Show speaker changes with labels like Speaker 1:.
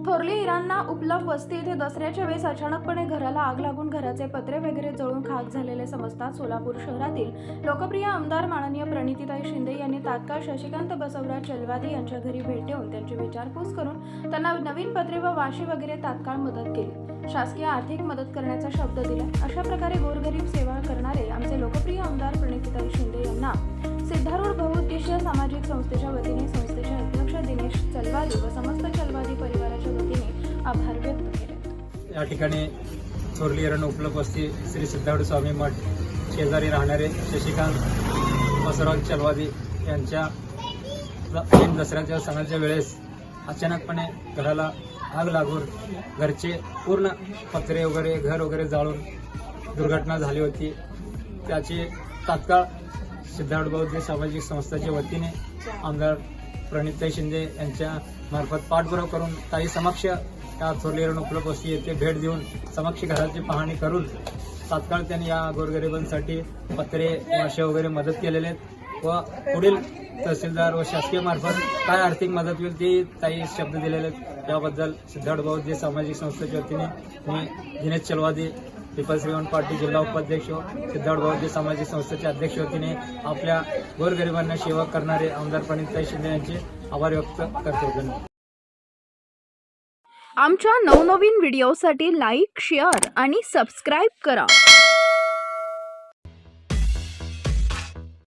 Speaker 1: उपलब्ध वस्ती येथे दसऱ्याच्या वेळेस अचानकपणे घराला आग लागून घराचे पत्रे वगैरे जळून खाक झालेले समजतात सोलापूर शहरातील लोकप्रिय आमदार माननीय प्रणितीताई शिंदे यांनी तात्काळ शशिकांत बसवराज चलवादी यांच्या घरी भेट देऊन त्यांची विचारपूस करून त्यांना नवीन पत्रे व वाशी वगैरे तात्काळ मदत केली. शासकीय आर्थिक मदत करण्याचा शब्द दिला. अशा प्रकारे गोरगरीब सेवा करणारे आमचे लोकप्रिय आमदार प्रणितीताई शिंदे यांना सिद्धारूढ बहुउद्देशीय सामाजिक संस्थेच्या वतीने संस्थेचे अध्यक्ष दिनेश चलवादी व समस्त चल
Speaker 2: या ठिकाणी थोरली एरण उपलब्ध श्री सिद्धार्थ स्वामी मठ शेजारी राहणारे शशिकांत बसवराज चलवादी यांच्या ऐन दसऱ्याच्या सणाच्या वेळेस अचानकपणे घराला आग लागून घरचे पूर्ण पत्रे वगैरे घर वगैरे जाळून दुर्घटना झाली होती. त्याची तात्काळ सिद्धार्थ बौद्ध सामाजिक संस्थेच्या वतीने आमदार प्रणितताई शिंदे यांच्या मार्फत पाठपुरावा करून काही समक्ष या थोरली उपलब्ध येथे भेट देऊन समक्ष घराची पाहणी करून तात्काळ त्यांनी या गोरगरिबांसाठी पत्रे मासे वगैरे मदत केलेले आहेत व पुढील तहसीलदार व शासकीय मार्फत काय आर्थिक मदत होईल ती काही शब्द दिलेले आहेत. त्याबद्दल सिद्धार्थ भाऊ जे सामाजिक संस्थेच्या वतीने मी दिनेश चलवादी पीपल्स रिवन पार्टी जिल्हा उपाध्यक्ष हो, सिद्धार्थ बौद्ध सामाजिक संस्थेचे अध्यक्ष हो. वतीने आपल्या गोरगरिबांना सेवा करणारे आमदार प्रणितताई शिंदे यांचे आभार व्यक्त करतो.
Speaker 1: आमच्या नवनवीन व्हिडिओसाठी लाईक शेअर आणि सबस्क्राईब करा.